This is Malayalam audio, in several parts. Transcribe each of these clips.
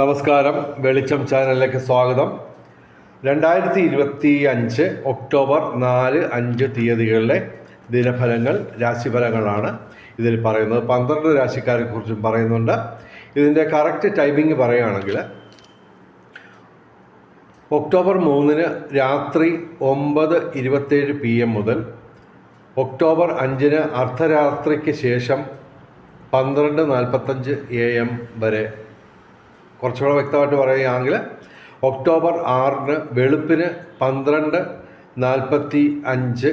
നമസ്കാരം. വെളിച്ചം ചാനലിലേക്ക് സ്വാഗതം. രണ്ടായിരത്തി ഇരുപത്തി അഞ്ച് ഒക്ടോബർ നാല് അഞ്ച് തീയതികളിലെ ദിനഫലങ്ങൾ രാശിഫലങ്ങളാണ് ഇതിൽ പറയുന്നത്. പന്ത്രണ്ട് രാശിക്കാരെ കുറിച്ചും പറയുന്നുണ്ട്. ഇതിന്റെ കറക്റ്റ് ടൈമിംഗ് പറയുകയാണെങ്കിൽ ഒക്ടോബർ മൂന്നിന് രാത്രി ഒമ്പത് ഇരുപത്തേഴ് പി എം മുതൽ ഒക്ടോബർ അഞ്ചിന് അർദ്ധരാത്രിക്ക് ശേഷം പന്ത്രണ്ട് നാൽപ്പത്തഞ്ച് എ എം വരെ കുറച്ചുകൂടെ വ്യക്തമായിട്ട് പറയുകയാണെങ്കിൽ ഒക്ടോബർ ആറിന് വെളുപ്പിന് പന്ത്രണ്ട് നാൽപ്പത്തി അഞ്ച്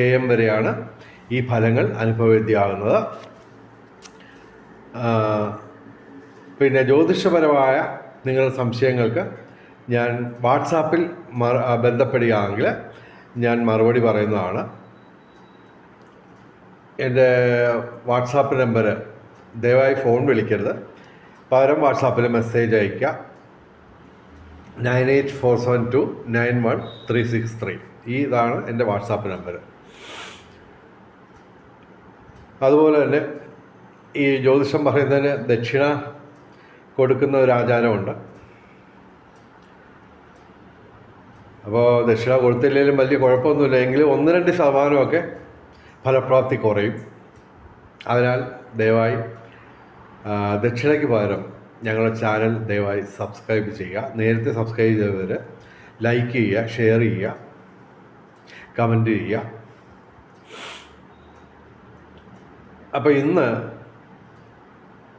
എ എം വരെയാണ് ഈ ഫലങ്ങൾ അനുഭവവേദ്യമാകുന്നത് പിന്നെ ജ്യോതിഷപരമായ നിങ്ങളുടെ സംശയങ്ങൾക്ക് ഞാൻ വാട്സാപ്പിൽ ബന്ധപ്പെടുകയാണെങ്കിൽ ഞാൻ മറുപടി പറയുന്നതാണ്. എന്റെ വാട്സാപ്പ് നമ്പർ ദയവായി ഫോൺ വിളിക്കരുത്. പകരം വാട്സാപ്പിൽ മെസ്സേജ് അയയ്ക്കുക nine eight four seven two nine one three six three. ഈ ഇതാണ് എന്റെ വാട്സാപ്പ് നമ്പർ അതുപോലെ തന്നെ ഈ ജ്യോതിഷം പറയുന്നതിന് ദക്ഷിണ കൊടുക്കുന്ന ഒരു ആചാരമുണ്ട്. അപ്പോൾ ദക്ഷിണ കൊടുത്തില്ലെങ്കിലും വലിയ കുഴപ്പമൊന്നുമില്ല. എങ്കിലും ഒന്ന് രണ്ട് ശതമാനമൊക്കെ ഫലപ്രാപ്തി കുറയും. അതിനാൽ ദയവായി ദക്ഷിണയ്ക്ക് പകരം ഞങ്ങളുടെ ചാനൽ ദയവായി സബ്സ്ക്രൈബ് ചെയ്യുക. നേരത്തെ സബ്സ്ക്രൈബ് ചെയ്തവർ ലൈക്ക് ചെയ്യുക ഷെയർ ചെയ്യുക കമന്റ് ചെയ്യുക. അപ്പോൾ ഇന്ന്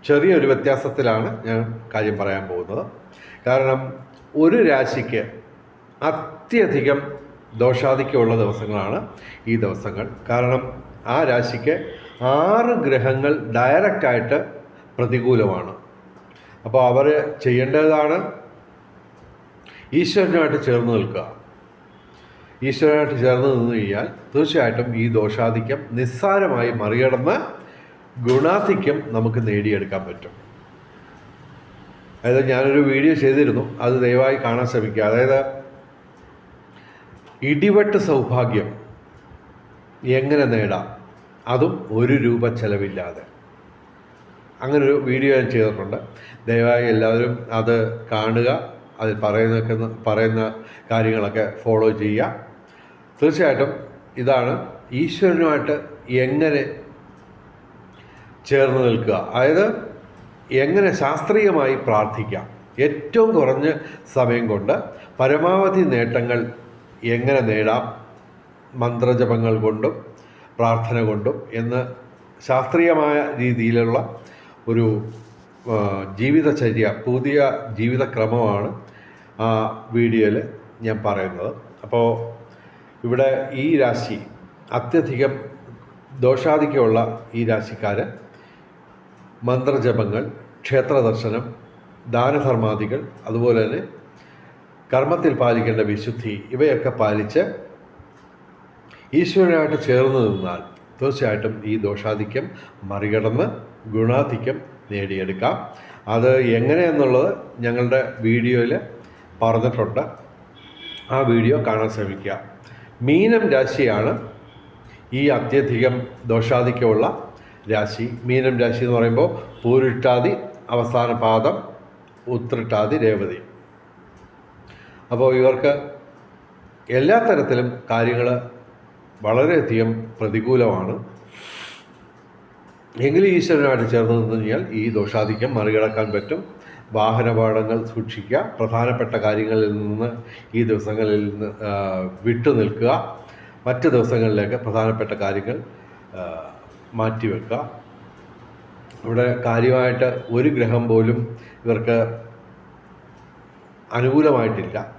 ചെറിയൊരു വ്യത്യാസത്തിലാണ് ഞാൻ കാര്യം പറയാൻ പോകുന്നത്. കാരണം ഒരു രാശിക്ക് അത്യധികം ദോഷാധിക്യമുള്ള ദിവസങ്ങളാണ് ഈ ദിവസങ്ങൾ. കാരണം ആ രാശിക്ക് ആറ് ഗ്രഹങ്ങൾ ഡയറക്റ്റായിട്ട് പ്രതികൂലമാണ്. അപ്പോൾ അവർ ചെയ്യേണ്ടതാണ് ഈശ്വരനുമായിട്ട് ചേർന്ന് നിൽക്കുക. ഈശ്വരനായിട്ട് ചേർന്ന് നിന്ന് കഴിഞ്ഞാൽ തീർച്ചയായിട്ടും ഈ ദോഷാധിക്യം നിസ്സാരമായി മറികടന്ന് ഗുണാധിക്യം നമുക്ക് നേടിയെടുക്കാൻ പറ്റും. അതായത് ഞാനൊരു വീഡിയോ ചെയ്തിരുന്നു. അത് ദയവായി കാണാൻ ശ്രമിക്കുക. അതായത് ഇടിവെട്ട് സൗഭാഗ്യം എങ്ങനെ നേടാം? അതും ഒരു രൂപ ചെലവില്ലാതെ. അങ്ങനൊരു വീഡിയോ ഞാൻ ചെയ്തിട്ടുണ്ട്. ദയവായി എല്ലാവരും അത് കാണുക അതിൽ പറയുന്ന പറയുന്ന കാര്യങ്ങളൊക്കെ ഫോളോ ചെയ്യുക. തീർച്ചയായിട്ടും ഇതാണ് ഈശ്വരനുമായിട്ട് എങ്ങനെ ചേർന്ന് നിൽക്കുക. അതായത് എങ്ങനെ ശാസ്ത്രീയമായി പ്രാർത്ഥിക്കാം. ഏറ്റവും കുറഞ്ഞ സമയം കൊണ്ട് പരമാവധി നേട്ടങ്ങൾ എങ്ങനെ നേടാം? മന്ത്രജപങ്ങൾ കൊണ്ടും പ്രാർത്ഥന കൊണ്ടും എന്ന് ശാസ്ത്രീയമായ രീതിയിലുള്ള ഒരു ജീവിതചര്യ പുതിയ ജീവിതക്രമമാണ് ആ വീഡിയോയിൽ ഞാൻ പറയുന്നത്. അപ്പോൾ ഇവിടെ ഈ രാശി അത്യധികം ദോഷാധിക്യമുള്ള ഈ രാശിക്കാർ മന്ത്രജപങ്ങൾ ക്ഷേത്ര ദർശനം ദാനധർമാദികൾ അതുപോലെ തന്നെ കർമ്മത്തിൽ പാലിക്കേണ്ട വിശുദ്ധി ഇവയൊക്കെ പാലിച്ച് ഈശ്വരനായിട്ട് ചേർന്ന് നിന്നാൽ തീർച്ചയായിട്ടും ഈ ദോഷാധിക്യം മറികടന്ന് ഗുണാധിക്യം നേടിയെടുക്കാം. അത് എങ്ങനെയെന്നുള്ളത് ഞങ്ങളുടെ വീഡിയോയിൽ പറഞ്ഞിട്ടുണ്ട്. ആ വീഡിയോ കാണാൻ ശ്രമിക്കുക. മീനം രാശിയാണ് ഈ അത്യധികം ദോഷാധിക്യമുള്ള രാശി. മീനം രാശി എന്ന് പറയുമ്പോൾ പൂരിട്ടാതി അവസാന പാദം ഉത്രട്ടാതി രേവതി. അപ്പോൾ ഇവർക്ക് എല്ലാ തരത്തിലും കാര്യങ്ങൾ വളരെയധികം പ്രതികൂലമാണ്. എങ്കിലും ഈശ്വരനായിട്ട് ചേർന്ന് കഴിഞ്ഞാൽ ഈ ദോഷാധിക്യം മറികടക്കാൻ പറ്റും. വാഹനപാഠങ്ങൾ സൂക്ഷിക്കുക. പ്രധാനപ്പെട്ട കാര്യങ്ങളിൽ നിന്ന് ഈ ദിവസങ്ങളിൽ നിന്ന് വിട്ടു നിൽക്കുക. മറ്റ് ദിവസങ്ങളിലേക്ക് പ്രധാനപ്പെട്ട കാര്യങ്ങൾ മാറ്റിവെക്കുക ഇവിടെ കാര്യമായിട്ട് ഒരു ഗ്രഹം പോലും ഇവർക്ക് അനുകൂലമായിട്ടില്ല.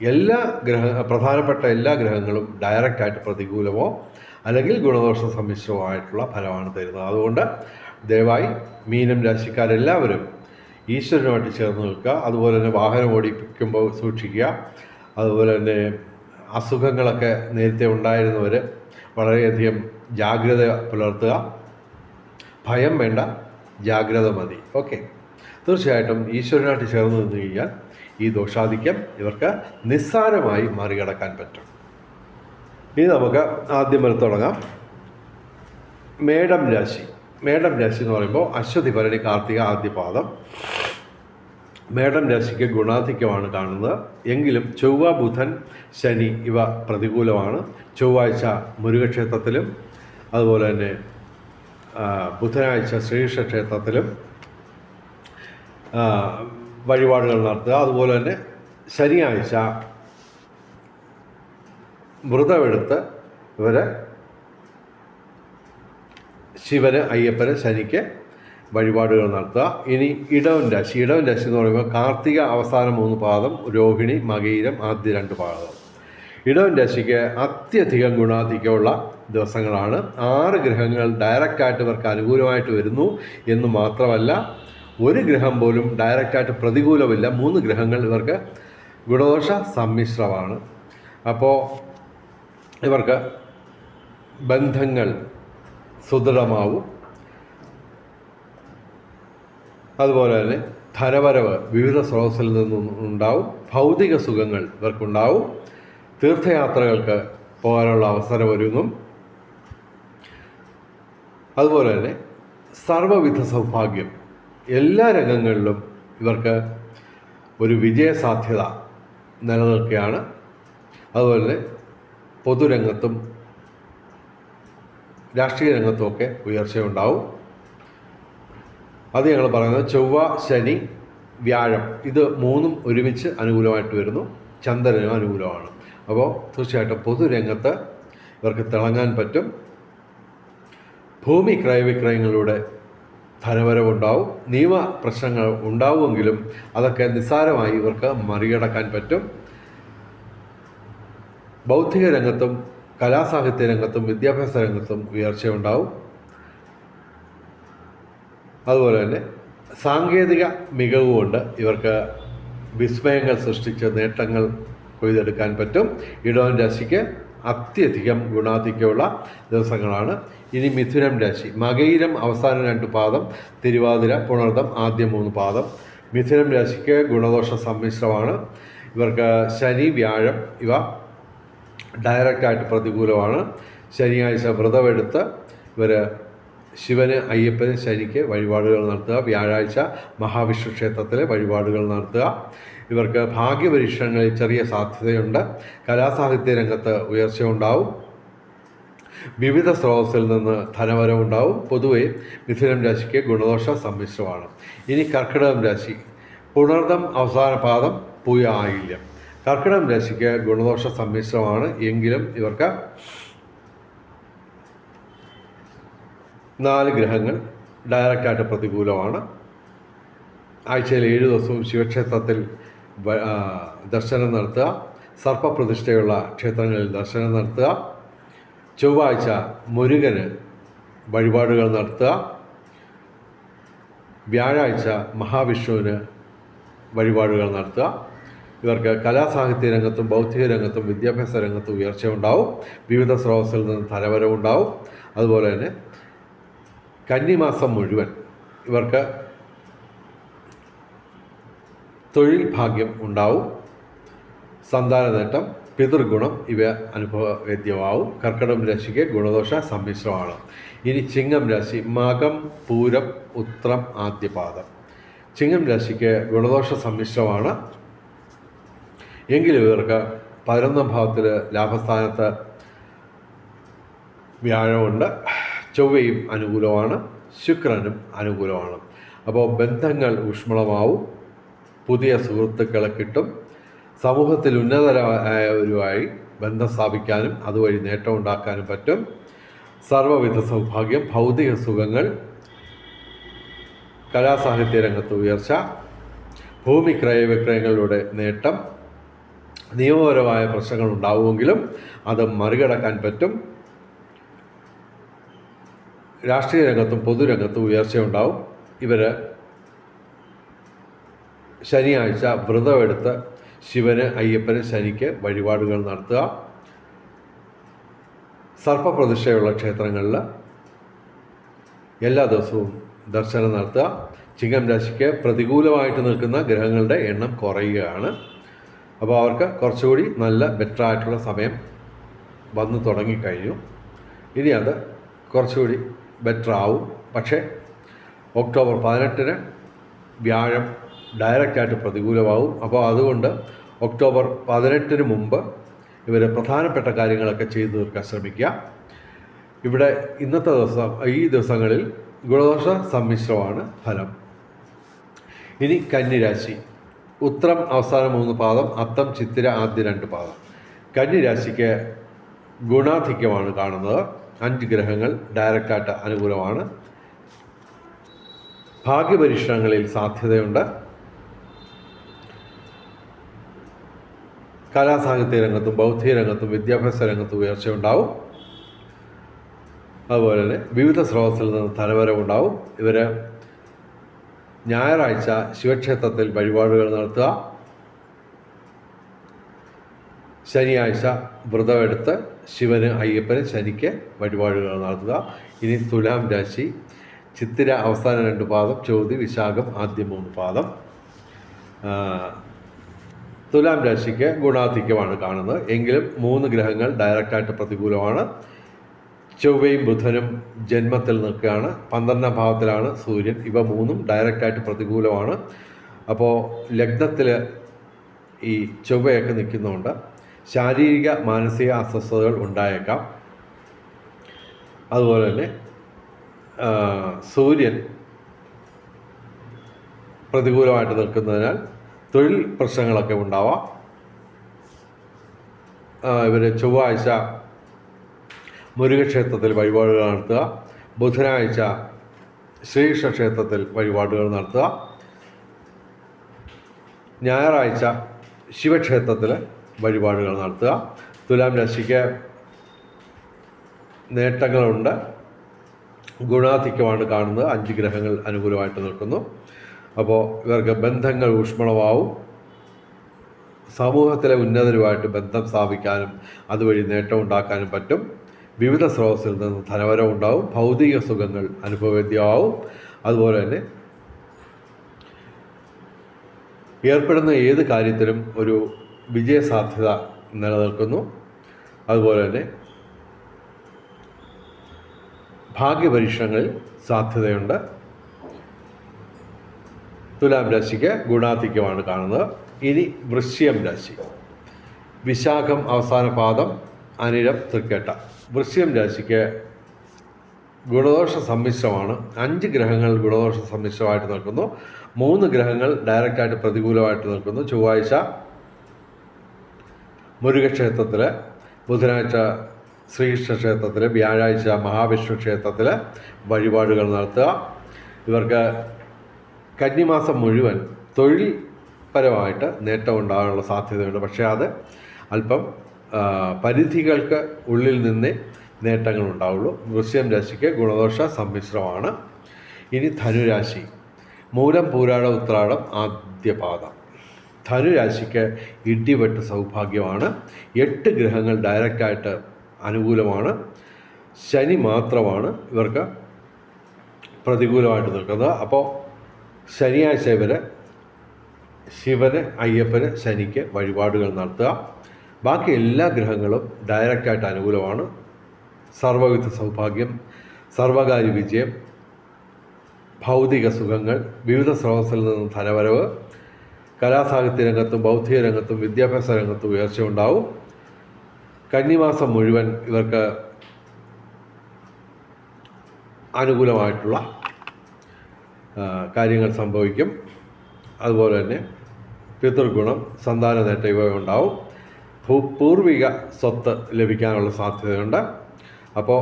എല്ലാ ഗ്രഹ പ്രധാനപ്പെട്ട എല്ലാ ഗ്രഹങ്ങളും ഡയറക്റ്റായിട്ട് പ്രതികൂലമോ അല്ലെങ്കിൽ ഗുണദോഷ സമ്മിശ്രമായിട്ടുള്ള ഫലമാണ് തരുന്നത്. അതുകൊണ്ട് ദയവായി മീനം രാശിക്കാരെല്ലാവരും ഈശ്വരനുമായിട്ട് ചേർന്ന് നിൽക്കുക. അതുപോലെ തന്നെ വാഹനം ഓടിപ്പിക്കുമ്പോൾ സൂക്ഷിക്കുക. അതുപോലെ തന്നെ അസുഖങ്ങളൊക്കെ നേരത്തെ ഉണ്ടായിരുന്നവർ വളരെയധികം ജാഗ്രത പുലർത്തുക. ഭയം വേണ്ട ജാഗ്രത മതി. ഓക്കെ. തീർച്ചയായിട്ടും ഈശ്വരനായിട്ട് ചേർന്ന് നിന്ന് കഴിഞ്ഞാൽ ഈ ദോഷാധിക്യം ഇവർക്ക് നിസ്സാരമായി മറികടക്കാൻ പറ്റും. ഇനി നമുക്ക് ആദ്യം വരെ തുടങ്ങാം. മേടം രാശി. മേടം രാശി എന്ന് പറയുമ്പോൾ അശ്വതി ഭരണി കാർത്തിക ആദ്യ പാദം. മേടം രാശിക്ക് ഗുണാധിക്യമാണ് കാണുന്നത്. എങ്കിലും ചൊവ്വ ബുധൻ ശനി ഇവ പ്രതികൂലമാണ്. ചൊവ്വാഴ്ച മുരുകക്ഷേത്രത്തിലും അതുപോലെ തന്നെ ബുധനാഴ്ച ശ്രീകൃഷ്ണ ക്ഷേത്രത്തിലും വഴിപാടുകൾ നടത്തുക. അതുപോലെ തന്നെ ശനിയാഴ്ച വ്രതമെടുത്ത് ഇവർ ശിവന് അയ്യപ്പന് ശനിക്ക് വഴിപാടുകൾ നടത്തുക. ഇനി ഇടവൻ രാശി. ഇടവൻ രാശി എന്ന് പറയുമ്പോൾ കാർത്തിക അവസാന മൂന്ന് പാദം രോഹിണി മകീരം ആദ്യ രണ്ട് പാദം. ഇടവൻ രാശിക്ക് അത്യധികം ഗുണാധികമുള്ള ദിവസങ്ങളാണ്. ആറ് ഗ്രഹങ്ങൾ ഡയറക്റ്റായിട്ട് ഇവർക്ക് അനുകൂലമായിട്ട് വരുന്നു എന്ന് മാത്രമല്ല ഒരു ഗ്രഹം പോലും ഡയറക്റ്റായിട്ട് പ്രതികൂലമില്ല. മൂന്ന് ഗ്രഹങ്ങൾ ഇവർക്ക് ഗുണദോഷ സമ്മിശ്രമാണ്. അപ്പോൾ ഇവർക്ക് ബന്ധങ്ങൾ സുദൃഢമാവും. അതുപോലെ തന്നെ ധനവരവ് വിവിധ സ്രോതസ്സിൽ നിന്നും ഉണ്ടാവും. ഭൗതിക സുഖങ്ങൾ ഇവർക്കുണ്ടാവും. തീർത്ഥയാത്രകൾക്ക് പോകാനുള്ള അവസരം ഒരുങ്ങും. അതുപോലെ തന്നെ സർവവിധ സൗഭാഗ്യം എല്ലാ രംഗങ്ങളിലും ഇവർക്ക് ഒരു വിജയസാധ്യത നിലനിൽക്കുകയാണ്. അതുപോലെ തന്നെ പൊതുരംഗത്തും രാഷ്ട്രീയ രംഗത്തുമൊക്കെ ഉയർച്ചയുണ്ടാവും. അത് ഞങ്ങൾ പറയുന്നത് ചൊവ്വ ശനി വ്യാഴം. ഇത് മൂന്നും ഒരുമിച്ച് അനുകൂലമായിട്ട് വരുന്നു. ചന്ദ്രനും അനുകൂലമാണ്. അപ്പോൾ തീർച്ചയായിട്ടും പൊതുരംഗത്ത് ഇവർക്ക് തിളങ്ങാൻ പറ്റും. ഭൂമി ക്രയവിക്രയങ്ങളിലൂടെ ധനവരവുണ്ടാവും. നിയമ പ്രശ്നങ്ങൾ ഉണ്ടാവുമെങ്കിലും അതൊക്കെ നിസ്സാരമായി ഇവർക്ക് മറികടക്കാൻ പറ്റും. ബൗദ്ധിക രംഗത്തും കലാസാഹിത്യ രംഗത്തും വിദ്യാഭ്യാസ രംഗത്തും ഉയർച്ചയുണ്ടാവും. അതുപോലെ തന്നെ സാങ്കേതിക മികവ് കൊണ്ട് ഇവർക്ക് വിസ്മയങ്ങൾ സൃഷ്ടിച്ച് നേട്ടങ്ങൾ കൊയ്തെടുക്കാൻ പറ്റും. ഇടവൻ രാശിക്ക് അത്യധികം ഗുണാധിക്യമുള്ള ദിവസങ്ങളാണ്. ഇനി മിഥുനം രാശി മകയിരം അവസാന രണ്ട് പാദം തിരുവാതിര പുണർദം ആദ്യ മൂന്ന് പാദം. മിഥുനം രാശിക്ക് ഗുണദോഷ സമ്മിശ്രമാണ്. ഇവർക്ക് ശനി വ്യാഴം ഇവ ഡയറക്റ്റായിട്ട് പ്രതികൂലമാണ്. ശനിയാഴ്ച വ്രതമെടുത്ത് ഇവർ ശിവന് അയ്യപ്പന് ശനിക്ക് വഴിപാടുകൾ നടത്തുക. വ്യാഴാഴ്ച മഹാവിഷ്ണു ക്ഷേത്രത്തിലെ വഴിപാടുകൾ നടത്തുക. ഇവർക്ക് ഭാഗ്യപരീക്ഷണങ്ങളിൽ ചെറിയ സാധ്യതയുണ്ട്. കലാസാഹിത്യ രംഗത്ത് ഉയർച്ച ഉണ്ടാവും വിവിധ സ്രോതസ്സിൽ നിന്ന് ധനവരവുണ്ടാവും. പൊതുവെ മിഥുനം രാശിക്ക് ഗുണദോഷ സമ്മിശ്രമാണ്. ഇനി കർക്കിടകം രാശി. പുണർദം അവസാന പാദം പൂയ ആയില്യം കർക്കിടകം രാശിക്ക് ഗുണദോഷ സമ്മിശ്രമാണ്. എങ്കിലും ഇവർക്ക് നാല് ഗ്രഹങ്ങൾ ഡയറക്റ്റായിട്ട് പ്രതികൂലമാണ്. ആഴ്ചയിൽ ഏഴ് ദിവസവും ശിവക്ഷേത്രത്തിൽ ദർശനം നടത്തുക. സർപ്പപ്രതിഷ്ഠയുള്ള ക്ഷേത്രങ്ങളിൽ ദർശനം നടത്തുക. ചൊവ്വാഴ്ച മുരുകന് വഴിപാടുകൾ നടത്തുക. വ്യാഴാഴ്ച മഹാവിഷ്ണുവിന് വഴിപാടുകൾ നടത്തുക. ഇവർക്ക് കലാസാഹിത്യ രംഗത്തും ബൗദ്ധിക രംഗത്തും വിദ്യാഭ്യാസ രംഗത്തും ഉയർച്ച ഉണ്ടാവും. വിവിധ സ്രോതസ്സിൽ നിന്ന് ധനവരവുണ്ടാവും അതുപോലെ തന്നെ കന്നിമാസം മുഴുവൻ ഇവർക്ക് തൊഴിൽ ഭാഗ്യം ഉണ്ടാവും. സന്താന നേട്ടം പിതൃഗുണം ഇവ അനുഭവവേദ്യമാവും കർക്കിടം രാശിക്ക് ഗുണദോഷ സമ്മിശ്രമാണ്. ഇനി ചിങ്ങം രാശി മകം പൂരം ഉത്രം ആദ്യപാദം. ചിങ്ങം രാശിക്ക് ഗുണദോഷ സമ്മിശ്രമാണ്. എങ്കിലും ഇവർക്ക് പതിനൊന്നാം ഭാവത്തിൽ ലാഭസ്ഥാനത്ത് വ്യാഴമുണ്ട്. ചൊവ്വയും അനുകൂലമാണ് ശുക്രനും അനുകൂലമാണ്. അപ്പോൾ ബന്ധങ്ങൾ ഊഷ്മളമാവും പുതിയ സുഹൃത്തുക്കളെ കിട്ടും. സമൂഹത്തിൽ ഉന്നതരായവരുമായി ബന്ധം സ്ഥാപിക്കാനും അതുവഴി നേട്ടം ഉണ്ടാക്കാനും പറ്റും. സർവവിധ സൗഭാഗ്യം ഭൗതിക സുഖങ്ങൾ കലാസാഹിത്യ രംഗത്ത് ഉയർച്ച ഭൂമി ക്രയവിക്രയങ്ങളിലൂടെ നേട്ടം നിയമപരമായ പ്രശ്നങ്ങൾ ഉണ്ടാവുമെങ്കിലും അത് മറികടക്കാൻ പറ്റും. രാഷ്ട്രീയ രംഗത്തും പൊതുരംഗത്തും ഉയർച്ചയുണ്ടാവും. ഇവർ ശനിയാഴ്ച വ്രതമെടുത്ത് ശിവന് അയ്യപ്പന് ശനിക്ക് വഴിപാടുകൾ നടത്തുക. സർപ്പപ്രതിഷ്ഠയുള്ള ക്ഷേത്രങ്ങളിൽ എല്ലാ ദിവസവും ദർശനം നടത്തുക. ചിങ്ങം രാശിക്ക് പ്രതികൂലമായിട്ട് നിൽക്കുന്ന ഗ്രഹങ്ങളുടെ എണ്ണം കുറയുകയാണ്. അപ്പോൾ അവർക്ക് കുറച്ചുകൂടി നല്ല ബെറ്റർ ആയിട്ടുള്ള സമയം വന്നു തുടങ്ങിക്കഴിഞ്ഞു. ഇനി അത് കുറച്ചുകൂടി ബെറ്റർ ആവും. പക്ഷേ ഒക്ടോബർ പതിനെട്ടിന് വ്യാഴം ഡയറക്റ്റായിട്ട് പ്രതികൂലമാവും. അപ്പോൾ അതുകൊണ്ട് ഒക്ടോബർ പതിനെട്ടിന് മുമ്പ് ഇവർ പ്രധാനപ്പെട്ട കാര്യങ്ങളൊക്കെ ചെയ്തു തീർക്കാൻ ശ്രമിക്കുക. ഇവിടെ ഇന്നത്തെ ദിവസം ഈ ദിവസങ്ങളിൽ ഗുണദോഷ സമ്മിശ്രമാണ് ഫലം. ഇനി കന്നിരാശി. ഉത്രം അവസാന മൂന്ന് പാദം അത്തം ചിത്തിര ആദ്യ രണ്ട് പാദം. കന്നിരാശിക്ക് ഗുണാധിക്യമാണ് കാണുന്നത്. അഞ്ച് ഗ്രഹങ്ങൾ ഡയറക്റ്റായിട്ട് അനുകൂലമാണ്. ഭാഗ്യപരീക്ഷണങ്ങളിൽ സാധ്യതയുണ്ട്. കലാസാഹിത്യ രംഗത്തും ബൗദ്ധിക രംഗത്തും വിദ്യാഭ്യാസ രംഗത്തും ഉയർച്ചയുണ്ടാവും. അതുപോലെ തന്നെ വിവിധ സ്രോതസ്സിൽ നിന്ന് ധനവരവുണ്ടാവും ഇവർ ഞായറാഴ്ച ശിവക്ഷേത്രത്തിൽ വഴിപാടുകൾ നടത്തുക. ശനിയാഴ്ച വ്രതമെടുത്ത് ശിവന് അയ്യപ്പന് ശനിക്ക് വഴിപാടുകൾ നടത്തുക. ഇനി തുലാം രാശി ചിത്തിര അവസാന രണ്ട് പാദം ചോതി വിശാഖം ആദ്യ മൂന്ന് പാദം. തുലാം രാശിക്ക് ഗുണാധിക്യമാണ് കാണുന്നത്. എങ്കിലും മൂന്ന് ഗ്രഹങ്ങൾ ഡയറക്റ്റായിട്ട് പ്രതികൂലമാണ്. ചൊവ്വയും ബുധനും ജന്മത്തിൽ നിൽക്കുകയാണ്. പന്ത്രണ്ടാം ഭാവത്തിലാണ് സൂര്യൻ. ഇവ മൂന്നും ഡയറക്റ്റായിട്ട് പ്രതികൂലമാണ്. അപ്പോൾ ലഗ്നത്തിൽ ഈ ചൊവ്വയൊക്കെ നിൽക്കുന്നതുകൊണ്ട് ശാരീരിക മാനസിക അസ്വസ്ഥതകൾ ഉണ്ടായേക്കാം. അതുപോലെ തന്നെ സൂര്യൻ പ്രതികൂലമായിട്ട് നിൽക്കുന്നതിനാൽ തൊഴിൽ പ്രശ്നങ്ങളൊക്കെ ഉണ്ടാവാം. ഇവർ ചൊവ്വാഴ്ച മുരുകക്ഷേത്രത്തിൽ വഴിപാടുകൾ നടത്തുക. ബുധനാഴ്ച ശ്രീകൃഷ്ണ ക്ഷേത്രത്തിൽ വഴിപാടുകൾ നടത്തുക. ഞായറാഴ്ച ശിവക്ഷേത്രത്തിൽ വഴിപാടുകൾ നടത്തുക. തുലാം രാശിക്ക് നേട്ടങ്ങളുണ്ട്. ഗുണാധിക്യമാണ് കാണുന്നത്. അഞ്ച് ഗ്രഹങ്ങൾ അനുകൂലമായിട്ട് നിൽക്കുന്നു. അപ്പോൾ ഇവർക്ക് ബന്ധങ്ങൾ ഊഷ്മളമാവും. സമൂഹത്തിലെ ഉന്നതരുമായിട്ട് ബന്ധം സ്ഥാപിക്കാനും അതുവഴി നേട്ടം ഉണ്ടാക്കാനും പറ്റും. വിവിധ സ്രോതസ്സിൽ നിന്ന് ധനവരം ഉണ്ടാവും ഭൗതിക സുഖങ്ങൾ അനുഭവവേദ്യമാവും. അതുപോലെ തന്നെ ഏർപ്പെടുന്ന ഏത് കാര്യത്തിലും ഒരു വിജയസാധ്യത നിലനിൽക്കുന്നു. അതുപോലെ തന്നെ ഭാഗ്യപരീക്ഷണങ്ങളിൽ സാധ്യതയുണ്ട്. തുലാം രാശിക്ക് ഗുണാധിക്യമാണ് കാണുന്നത്. ഇനി വൃശ്യം രാശി. വിശാഖം അവസാന പാദം അനിഴം തൃക്കേട്ട. വൃശ്യം രാശിക്ക് ഗുണദോഷ സമ്മിശ്രമാണ്. അഞ്ച് ഗ്രഹങ്ങൾ ഗുണദോഷ സമ്മിശ്രമായിട്ട് നിൽക്കുന്നു. മൂന്ന് ഗ്രഹങ്ങൾ ഡയറക്റ്റായിട്ട് പ്രതികൂലമായിട്ട് നിൽക്കുന്നു. ചൊവ്വാഴ്ച മുരുകക്ഷേത്രത്തിൽ ബുധനാഴ്ച ശ്രീകൃഷ്ണ ക്ഷേത്രത്തിൽ വ്യാഴാഴ്ച മഹാവിഷ്ണു ക്ഷേത്രത്തിൽ വഴിപാടുകൾ നടത്തുക. ഇവർക്ക് കന്നിമാസം മുഴുവൻ തൊഴിൽ പരമായിട്ട് നേട്ടം ഉണ്ടാകാനുള്ള സാധ്യതയുണ്ട്. പക്ഷേ അത് അല്പം പരിധികൾക്ക് ഉള്ളിൽ നിന്നേ നേട്ടങ്ങൾ ഉണ്ടാവുള്ളൂ വൃശ്യം രാശിക്ക് ഗുണദോഷ സമ്മിശ്രമാണ്. ഇനി ധനുരാശി. മൂലം പൂരാട ഉത്രാടം ആദ്യപാദം ധനുരാശിക്ക് ഇടിവെട്ട് സൗഭാഗ്യമാണ്. എട്ട് ഗ്രഹങ്ങൾ ഡയറക്റ്റായിട്ട് അനുകൂലമാണ്. ശനി മാത്രമാണ് ഇവർക്ക് പ്രതികൂലമായിട്ട് നിൽക്കുന്നത്. അപ്പോൾ ശനിയാഴ്ച ഇവരെ ശിവന് അയ്യപ്പന് ശനിക്ക് വഴിപാടുകൾ നടത്തുക. ബാക്കി എല്ലാ ഗ്രഹങ്ങളും ഡയറക്റ്റായിട്ട് അനുകൂലമാണ്. സർവവിധ സൗഭാഗ്യം സർവകാര്യ വിജയം ഭൗതിക സുഖങ്ങൾ വിവിധ സ്രോതസ്സിൽ നിന്നും ധനവരവ് കലാസാഹിത്യ രംഗത്തും ബൗദ്ധിക രംഗത്തും വിദ്യാഭ്യാസ രംഗത്തും ഉയർച്ച ഉണ്ടാവും. കന്നിമാസം മുഴുവൻ ഇവർക്ക് അനുകൂലമായിട്ടുള്ള കാര്യങ്ങൾ സംഭവിക്കും. അതുപോലെ തന്നെ പിതൃഗുണം സന്താന നേട്ടം ഇവ ഉണ്ടാവും. ഭൂ പൂർവിക സ്വത്ത് ലഭിക്കാനുള്ള സാധ്യതയുണ്ട്. അപ്പോൾ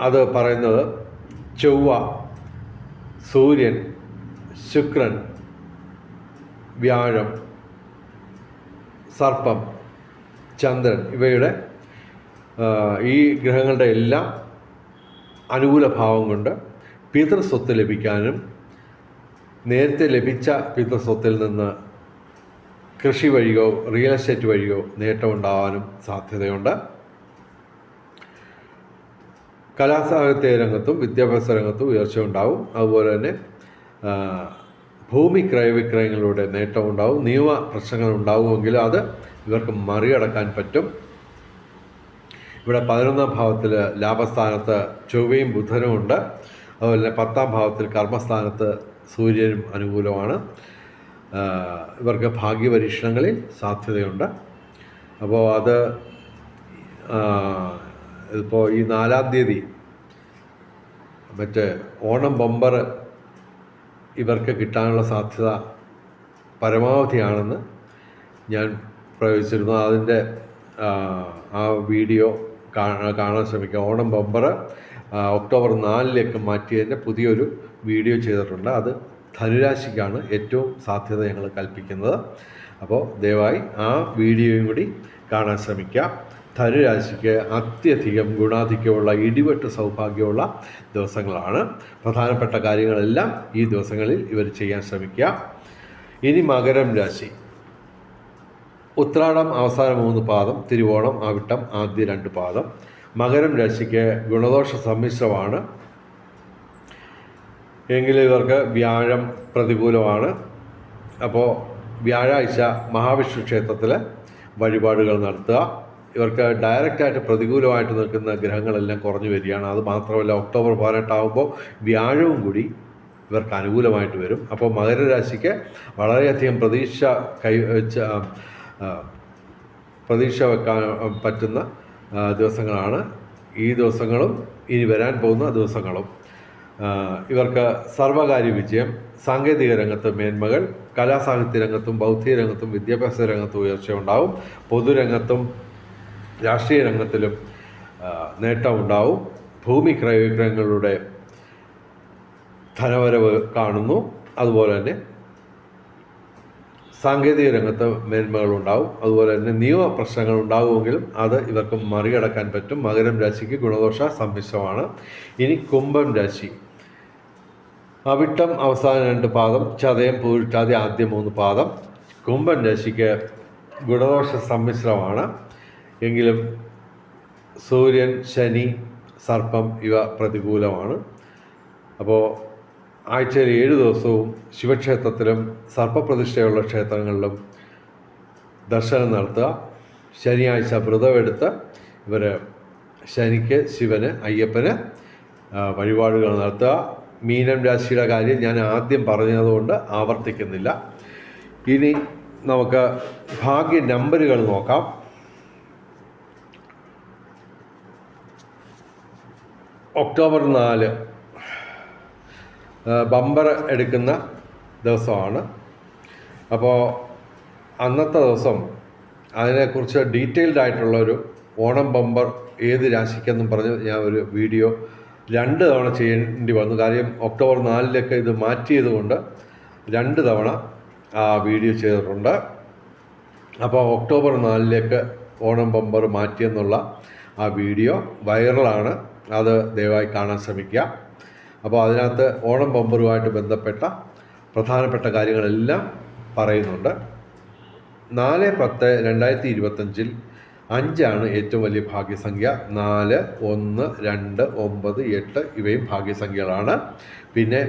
അത് പറയുന്നത് ചൊവ്വ സൂര്യൻ ശുക്രൻ വ്യാഴം സർപ്പം ചന്ദ്രൻ ഇവയുടെ ഈ ഗ്രഹങ്ങളുടെ എല്ലാം അനുകൂല ഭാവം കൊണ്ട് പിതൃസ്വത്ത് ലഭിക്കാനും നേരത്തെ ലഭിച്ച പിതൃസ്വത്തിൽ നിന്ന് കൃഷി വഴിയോ റിയൽ എസ്റ്റേറ്റ് വഴിയോ നേട്ടമുണ്ടാകാനും സാധ്യതയുണ്ട്. കലാസാഹിത്യ രംഗത്തും വിദ്യാഭ്യാസ രംഗത്തും ഉയർച്ച ഉണ്ടാവും. അതുപോലെ തന്നെ ഭൂമി ക്രയവിക്രയങ്ങളിലൂടെ നേട്ടമുണ്ടാവും നിയമ പ്രശ്നങ്ങൾ ഉണ്ടാവുമെങ്കിലും അത് ഇവർക്ക് മറികടക്കാൻ പറ്റും. ഇവിടെ പതിനൊന്നാം ഭാവത്തിൽ ലാഭസ്ഥാനത്ത് ചൊവ്വയും ബുധനും ഉണ്ട് അതുപോലെ തന്നെ പത്താം ഭാവത്തിൽ കർമ്മസ്ഥാനത്ത് സൂര്യനും അനുകൂലമാണ്. ഇവർക്ക് ഭാഗ്യപരീക്ഷണങ്ങളിൽ സാധ്യതയുണ്ട്. അപ്പോൾ അത് ഇപ്പോൾ ഈ നാലാം തീയതി മറ്റേ ഓണം ബമ്പർ ഇവർക്ക് കിട്ടാനുള്ള സാധ്യത പരമാവധിയാണെന്ന് ഞാൻ പ്രയോഗിച്ചിരുന്നു. അതിന്റെ ആ, വീഡിയോ കാണാൻ ശ്രമിക്കുക. ഓണം ബമ്പർ ഒക്ടോബർ നാലിലേക്ക് മാറ്റിയതിന്റെ പുതിയൊരു വീഡിയോ ചെയ്തിട്ടുണ്ട്. അത് ധനുരാശിക്കാണ് ഏറ്റവും സാധ്യത ഞങ്ങൾ കൽപ്പിക്കുന്നത്. അപ്പോൾ ദയവായി ആ വീഡിയോയും കൂടി കാണാൻ ശ്രമിക്കുക. ധനുരാശിക്ക് അത്യധികം ഗുണാധിക്യമുള്ള ഇടിവെട്ട് സൗഭാഗ്യമുള്ള ദിവസങ്ങളാണ്. പ്രധാനപ്പെട്ട കാര്യങ്ങളെല്ലാം ഈ ദിവസങ്ങളിൽ ഇവർ ചെയ്യാൻ ശ്രമിക്കുക. ഇനി മകരം രാശി. ഉത്രാടം അവസാന മൂന്ന് പാദം തിരുവോണം അവിട്ടം ആദ്യ രണ്ട് പാദം. മകരം രാശിക്ക് ഗുണദോഷ സമ്മിശ്രമാണ്. എങ്കിലും ഇവർക്ക് വ്യാഴം പ്രതികൂലമാണ്. അപ്പോൾ വ്യാഴാഴ്ച മഹാവിഷ്ണു ക്ഷേത്രത്തിൽ വഴിപാടുകൾ നടത്തുക. ഇവർക്ക് ഡയറക്റ്റായിട്ട് പ്രതികൂലമായിട്ട് നിൽക്കുന്ന ഗ്രഹങ്ങളെല്ലാം കുറഞ്ഞു വരികയാണ്. അത് മാത്രമല്ല ഒക്ടോബർ പതിനെട്ടാകുമ്പോൾ വ്യാഴവും കൂടി ഇവർക്ക് അനുകൂലമായിട്ട് വരും. അപ്പോൾ മകരരാശിക്ക് വളരെയധികം പ്രതീക്ഷ കൈ പ്രതീക്ഷ വെക്കാൻ പറ്റുന്ന ദിവസങ്ങളാണ്. ഈ ദിവസങ്ങളും ഇനി വരാൻ പോകുന്ന ദിവസങ്ങളും. ഇവർക്ക് സർവകാര്യ വിജയം സാങ്കേതിക രംഗത്ത് മേന്മകൾ കലാസാഹിത്യ രംഗത്തും ബൗദ്ധിക രംഗത്തും വിദ്യാഭ്യാസ രംഗത്തും ഉയർച്ച ഉണ്ടാവും. പൊതുരംഗത്തും രാഷ്ട്രീയ രംഗത്തിലും നേട്ടമുണ്ടാവും ഭൂമി ക്രയവിക്രയങ്ങളുടെ ധനവരവ് കാണുന്നു. അതുപോലെ തന്നെ സാങ്കേതിക രംഗത്ത് മേന്മകളുണ്ടാവും. അതുപോലെ തന്നെ നിയമ പ്രശ്നങ്ങൾ ഉണ്ടാകുമെങ്കിലും അത് ഇവർക്ക് മറികടക്കാൻ പറ്റും. മകരം രാശിക്ക് ഗുണദോഷ സമ്മിശ്രമാണ് ഇനി കുംഭം രാശി. അവിട്ടം അവസാന രണ്ട് പാദം ചതയം പൂരിട്ടാതി ആദ്യ മൂന്ന് പാദം. കുംഭം രാശിക്ക് ഗുണദോഷ സമ്മിശ്രമാണ് എങ്കിലും സൂര്യൻ ശനി സർപ്പം ഇവ പ്രതികൂലമാണ്. അപ്പോൾ ആഴ്ചയിൽ ഏഴ് ദിവസവും ശിവക്ഷേത്രത്തിലും സർപ്പപ്രതിഷ്ഠയുള്ള ക്ഷേത്രങ്ങളിലും ദർശനം നടത്തുക. ശനിയാഴ്ച വ്രതമെടുത്ത് ഇവർ ശനിക്ക് ശിവന് അയ്യപ്പന് വഴിപാടുകൾ നടത്തുക. മീനം രാശിയുടെ കാര്യം ഞാൻ ആദ്യം പറഞ്ഞതുകൊണ്ട് ആവർത്തിക്കുന്നില്ല. ഇനി നമുക്ക് ഭാഗ്യ നമ്പറുകൾ നോക്കാം. ഒക്ടോബർ നാല് ബമ്പർ എടുക്കുന്ന ദിവസമാണ്. അപ്പോൾ അന്നത്തെ ദിവസം അതിനെക്കുറിച്ച് ഡീറ്റെയിൽഡ് ആയിട്ടുള്ളൊരു ഓണം ബമ്പർ ഏത് രാശിക്കെന്നും പറഞ്ഞ് ഞാൻ ഒരു വീഡിയോ രണ്ട് തവണ ചെയ്യേണ്ടി വന്നു. കാര്യം ഒക്ടോബർ നാലിലൊക്കെ ഇത് മാറ്റിയത് കൊണ്ട് രണ്ട് തവണ ആ വീഡിയോ ചെയ്തിട്ടുണ്ട്. അപ്പോൾ ഒക്ടോബർ നാലിലേക്ക് ഓണം ബമ്പർ മാറ്റിയെന്നുള്ള ആ വീഡിയോ വൈറലാണ്. അത് ദയവായി കാണാൻ ശ്രമിക്കുക. അപ്പോൾ അതിനകത്ത് ഓണം ബമ്പറുമായിട്ട് ബന്ധപ്പെട്ട പ്രധാനപ്പെട്ട കാര്യങ്ങളെല്ലാം പറയുന്നുണ്ട്. നാല് പത്ത് രണ്ടായിരത്തി ഇരുപത്തഞ്ചിൽ അഞ്ചാണ് ഏറ്റവും വലിയ ഭാഗ്യസംഖ്യ. നാല് ഒന്ന് രണ്ട് ഒമ്പത് എട്ട് ഇവയും ഭാഗ്യസംഖ്യകളാണ്. പിന്നെ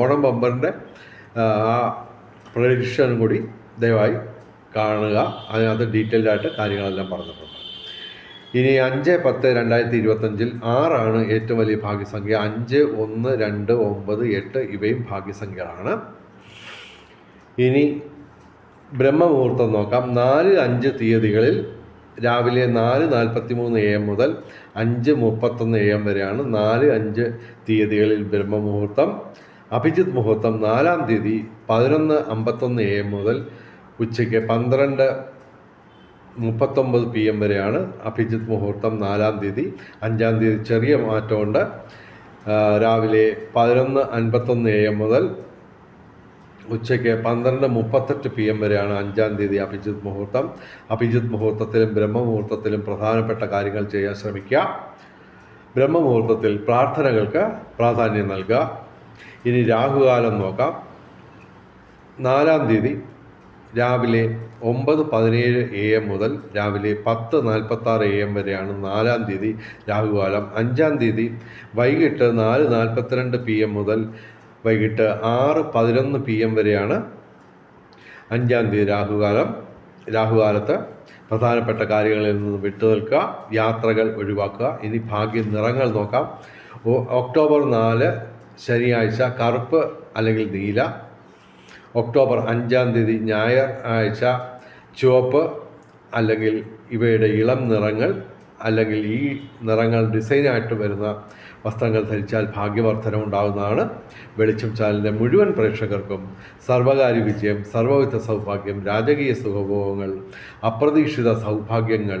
ഓണം ബമ്പറിന്റെ ആ പ്രഡിക്ഷനും കൂടി ദയവായി കാണുക. അതിനകത്ത് ഡീറ്റെയിൽഡായിട്ട് കാര്യങ്ങളെല്ലാം പറഞ്ഞിട്ടുണ്ട്. ഇനി അഞ്ച് പത്ത് രണ്ടായിരത്തി ഇരുപത്തഞ്ചിൽ ആറാണ് ഏറ്റവും വലിയ ഭാഗ്യസംഖ്യ. അഞ്ച് ഒന്ന് രണ്ട് ഒമ്പത് എട്ട് ഇവയും ഭാഗ്യസംഖ്യകളാണ്. ഇനി ബ്രഹ്മമുഹൂർത്തം നോക്കാം. നാല് അഞ്ച് തീയതികളിൽ രാവിലെ നാല് നാൽപ്പത്തി മൂന്ന് എ എം മുതൽ അഞ്ച് മുപ്പത്തൊന്ന് എ എം വരെയാണ് നാല് അഞ്ച് തീയതികളിൽ ബ്രഹ്മമുഹൂർത്തം. അഭിജിത് മുഹൂർത്തം നാലാം തീയതി പതിനൊന്ന് അമ്പത്തൊന്ന് എ എം മുതൽ ഉച്ചയ്ക്ക് പന്ത്രണ്ട് മുപ്പത്തൊമ്പത് പി എം വരെയാണ് അഭിജിത് മുഹൂർത്തം നാലാം തീയതി അഞ്ചാം തീയതി ചെറിയ മാറ്റമുണ്ട്. രാവിലെ പതിനൊന്ന് അൻപത്തൊന്ന് എ എം മുതൽ ഉച്ചയ്ക്ക് പന്ത്രണ്ട് മുപ്പത്തെട്ട് പി എം വരെയാണ് അഞ്ചാം തീയതി അഭിജിത് മുഹൂർത്തം. അഭിജിത് മുഹൂർത്തത്തിലും ബ്രഹ്മമുഹൂർത്തത്തിലും പ്രധാനപ്പെട്ട കാര്യങ്ങൾ ചെയ്യാൻ ശ്രമിക്കുക. ബ്രഹ്മമുഹൂർത്തത്തിൽ പ്രാർത്ഥനകൾക്ക് പ്രാധാന്യം നൽകുക. ഇനി രാഹുകാലം നോക്കാം. നാലാം തീയതി രാവിലെ ഒമ്പത് പതിനേഴ് എ എം മുതൽ രാവിലെ പത്ത് നാൽപ്പത്തി ആറ് എ എം വരെയാണ് നാലാം തീയതി രാഹുകാലം. അഞ്ചാം തീയതി വൈകിട്ട് നാല് നാൽപ്പത്തിരണ്ട് പി എം മുതൽ വൈകിട്ട് ആറ് പതിനൊന്ന് പി എം വരെയാണ് അഞ്ചാം തീയതി രാഹുകാലം. രാഹുകാലത്ത് പ്രധാനപ്പെട്ട കാര്യങ്ങളിൽ നിന്ന് വിട്ടുനിൽക്കുക യാത്രകൾ ഒഴിവാക്കുക ഇനി ഭാഗ്യ നിറങ്ങൾ നോക്കാം. ഒക്ടോബർ നാല് ശനിയാഴ്ച കറുപ്പ് അല്ലെങ്കിൽ നീല ഒക്ടോബർ അഞ്ചാം തീയതി ഞായർ ആഴ്ച ചുവപ്പ് അല്ലെങ്കിൽ ഇവയുടെ ഇളം നിറങ്ങൾ അല്ലെങ്കിൽ ഈ നിറങ്ങൾ ഡിസൈനായിട്ട് വരുന്ന വസ്ത്രങ്ങൾ ധരിച്ചാൽ ഭാഗ്യവർദ്ധനം ഉണ്ടാകുന്നതാണ് വെളിച്ചം ചാനലിന്റെ മുഴുവൻ പ്രേക്ഷകർക്കും സർവകാര്യ വിജയം സർവവിധ സൗഭാഗ്യം രാജകീയ സുഖഭോഗങ്ങൾ അപ്രതീക്ഷിത സൗഭാഗ്യങ്ങൾ